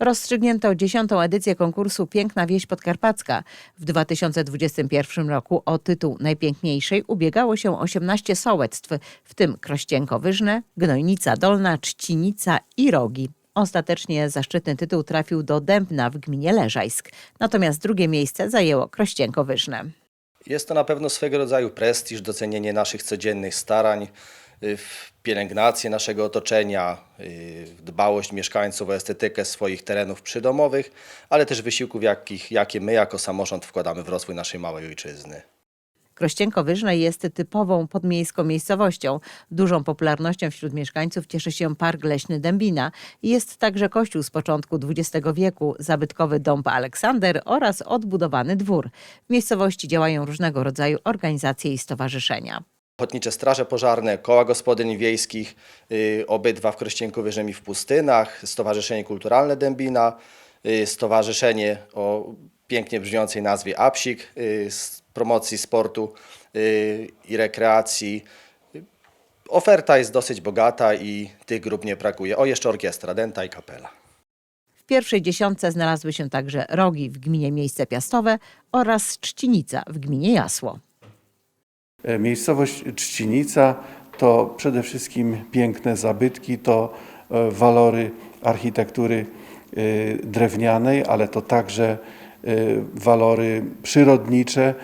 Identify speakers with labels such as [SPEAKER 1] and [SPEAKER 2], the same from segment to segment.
[SPEAKER 1] Rozstrzygnięto dziesiątą edycję konkursu Piękna Wieś Podkarpacka. W 2021 roku o tytuł najpiękniejszej ubiegało się 18 sołectw, w tym Krościenko-Wyżne, Gnojnica Dolna, Trzcinica i Rogi. Ostatecznie zaszczytny tytuł trafił do Dębna w gminie Leżajsk, natomiast drugie miejsce zajęło Krościenko-Wyżne.
[SPEAKER 2] Jest to na pewno swego rodzaju prestiż, docenienie naszych codziennych starań w pielęgnację naszego otoczenia, y, w dbałość mieszkańców o estetykę swoich terenów przydomowych, ale też wysiłków, jakich, jakie my jako samorząd wkładamy w rozwój naszej małej ojczyzny.
[SPEAKER 1] Krościenko-Wyżne jest typową podmiejską miejscowością. Dużą popularnością wśród mieszkańców cieszy się Park Leśny Dębina. Jest także kościół z początku XX wieku, zabytkowy dąb Aleksander oraz odbudowany dwór. W miejscowości działają różnego rodzaju organizacje i stowarzyszenia.
[SPEAKER 2] Ochotnicze straże pożarne, koła gospodyń wiejskich, y, obydwa w Krościenku Wyżym i w Pustynach, Stowarzyszenie Kulturalne Dębina, y, Stowarzyszenie o pięknie brzmiącej nazwie APSIK y, z promocji sportu i rekreacji. Oferta jest dosyć bogata i tych grup nie brakuje. O, jeszcze orkiestra, denta i kapela.
[SPEAKER 1] W pierwszej dziesiątce znalazły się także Rogi w gminie Miejsce Piastowe oraz Trzcinica w gminie Jasło.
[SPEAKER 3] E, Miejscowość Trzcinica to przede wszystkim piękne zabytki, to e, walory architektury e, drewnianej, ale to także walory przyrodnicze,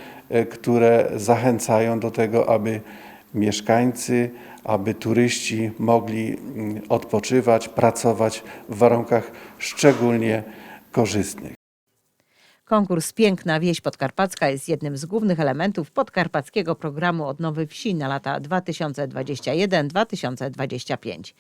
[SPEAKER 3] które zachęcają do tego, aby mieszkańcy, aby turyści mogli mm, odpoczywać, pracować w warunkach szczególnie korzystnych.
[SPEAKER 1] Konkurs Piękna Wieś Podkarpacka jest jednym z głównych elementów podkarpackiego programu odnowy wsi na lata 2021-2025.